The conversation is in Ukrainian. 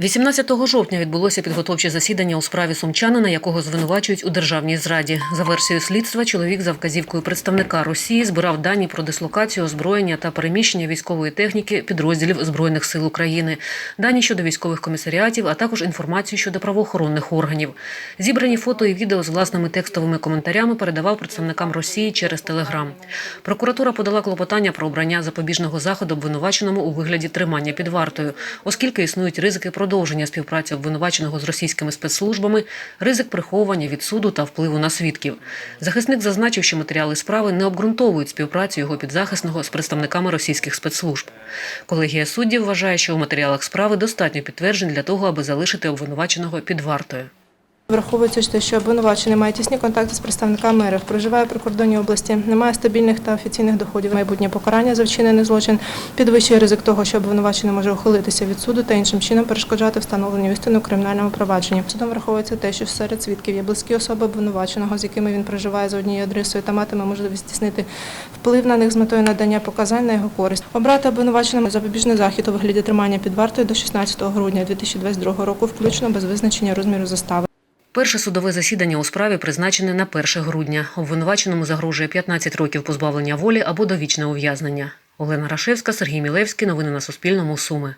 18 жовтня відбулося підготовче засідання у справі сумчанина, якого звинувачують у державній зраді. За версією слідства, чоловік за вказівкою представника Росії збирав дані про дислокацію, озброєння та переміщення військової техніки підрозділів збройних сил України, дані щодо військових комісаріатів, а також інформацію щодо правоохоронних органів. Зібрані фото і відео з власними текстовими коментарями передавав представникам Росії через Телеграм. Прокуратура подала клопотання про обрання запобіжного заходу обвинуваченому у вигляді тримання під вартою, оскільки існують ризики продовження співпраці обвинуваченого з російськими спецслужбами, ризик приховування від суду та впливу на свідків. Захисник зазначив, що матеріали справи не обґрунтовують співпрацю його підзахисного з представниками російських спецслужб. Колегія суддів вважає, що у матеріалах справи достатньо підтверджень для того, аби залишити обвинуваченого під вартою. Враховуючи те, що обвинувачений має тісні контакти з представниками РФ, проживає при кордоні області, не має стабільних та офіційних доходів, майбутнє покарання за вчинений злочин, підвищує ризик того, що обвинувачений може ухилитися від суду та іншим чином перешкоджати встановленню істини у кримінальному провадженні. Судом враховується те, що серед свідків є близькі особи обвинуваченого, з якими він проживає за однією адресою та матиме можливість здійснити вплив на них з метою надання показань на його користь. Обрати обвинуваченому запобіжний захід у вигляді тримання під вартою до 16 грудня 2022 року, включно без визначення розміру застави. Перше судове засідання у справі призначене на 1 грудня. Обвинуваченому загрожує 15 років позбавлення волі або довічне ув'язнення. Олена Рашевська, Сергій Мілевський. Новини на Суспільному. Суми.